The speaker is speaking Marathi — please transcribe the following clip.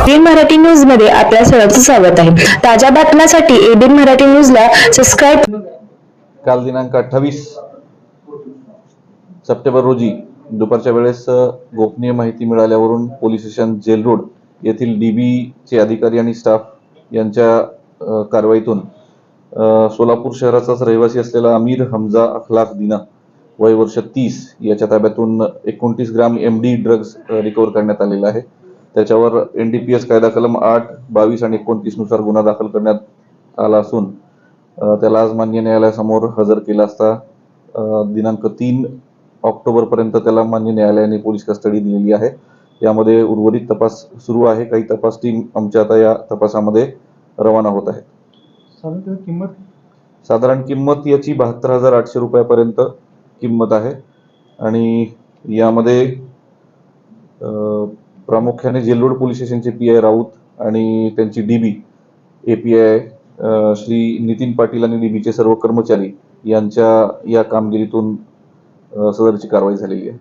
एबीएन मराठी न्यूजमध्ये आपल्या सर्वांचं स्वागत आहे. ताज्या बातम्यांसाठी एबीएन मराठी न्यूजला सबस्क्राईब काल दिनांक अठ्ठावीस सप्टेंबर रोजी दुपारच्या वेळेस गोपनीय माहिती मिळाल्यावरून पोलीस स्टेशन जेल रोड येथील डीबी चे अधिकारी आणि स्टाफ यांच्या कारवाईतून सोलापूर शहराचाच रहिवासी असलेला अमीर हमजा अखलाक दिना वय वर्ष तीस याच्या ताब्यातून एकोणतीस gram M D drugs recover करण्यात आलेला आहे. त्याच्यावर एन डी पी एस कायदा कलम आठ बावीस आणि एकोणतीसनुसार गुन्हा दाखल करण्यात आला असून त्याला आज मान्य न्यायालयासमोर हजर केला असता दिनांक तीन ऑक्टोबर पर्यंत त्याला मान्य न्यायालयाने पोलीस कस्टडी दिलेली आहे. यामध्ये उर्वरित तपास सुरू आहे. काही तपास टीम आमच्या आता या तपासामध्ये रवाना होत आहे किंमत? साधारण किंमत याची बहात्तर हजार आठशे रुपयापर्यंत किंमत आहे. आणि यामध्ये प्रामुख्याने जेलरोड पोलीस स्टेशनचे पी आय राऊत आणि त्यांची DB A P I Shri Nitin Patil आणि डीबीचे सर्व कर्मचारी यांच्या या कामगिरीतून सदरची कारवाई झालेली आहे.